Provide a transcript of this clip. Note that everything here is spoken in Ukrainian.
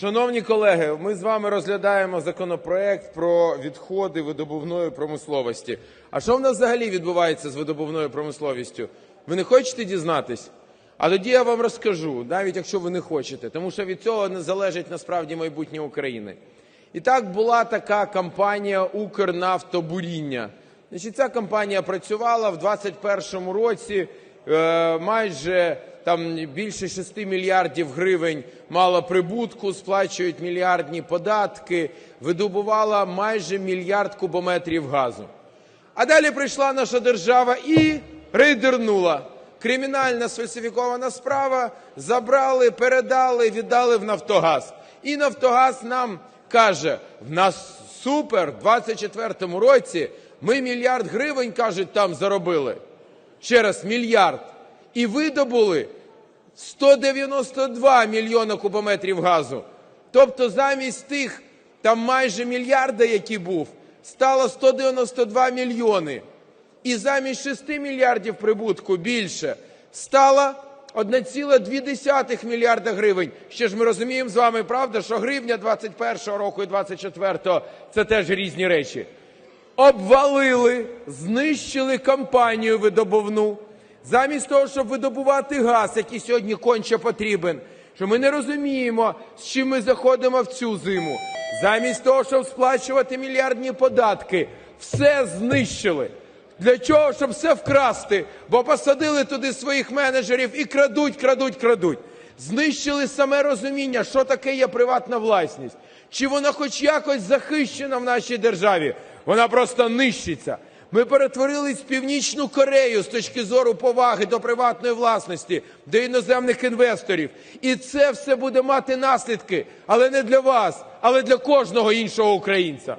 Шановні колеги, ми з вами розглядаємо законопроект про відходи видобувної промисловості. А що в нас взагалі відбувається з видобувною промисловістю? Ви не хочете дізнатись? А тоді я вам розкажу, навіть якщо ви не хочете, тому що від цього не залежить насправді майбутнє України. І так була така кампанія Укрнафтобуріння. Значить, ця компанія працювала в 2021 році. е, майже там більше 6 мільярдів гривень мала прибутку, сплачують мільярдні податки, видобувала майже мільярд кубометрів газу. А далі прийшла наша держава і рейдернула. Кримінальна сфальсифікована справа забрали, передали, віддали в Нафтогаз. І Нафтогаз нам каже: в нас супер, в 24-му році ми мільярд гривень, кажуть, там заробили. Ще раз, мільярд. І видобули 192 мільйона кубометрів газу. Тобто замість тих там майже мільярда, який був, стало 192 мільйони. І замість 6 мільярдів прибутку більше стало 1,2 мільярда гривень. Ще ж ми розуміємо з вами, правда, що гривня 21 року і 24 це теж різні речі. Обвалили, знищили компанію видобувну. Замість того, щоб видобувати газ, який сьогодні конче потрібен, що ми не розуміємо, з чим ми заходимо в цю зиму. Замість того, щоб сплачувати мільярдні податки, все знищили. Для чого? Щоб все вкрасти, бо посадили туди своїх менеджерів і крадуть, крадуть, крадуть. Знищили саме розуміння, що таке є приватна власність. Чи вона хоч якось захищена в нашій державі? Вона просто нищиться. Ми перетворились в Північну Корею з точки зору поваги до приватної власності, до іноземних інвесторів. І це все буде мати наслідки, але не для вас, але для кожного іншого українця.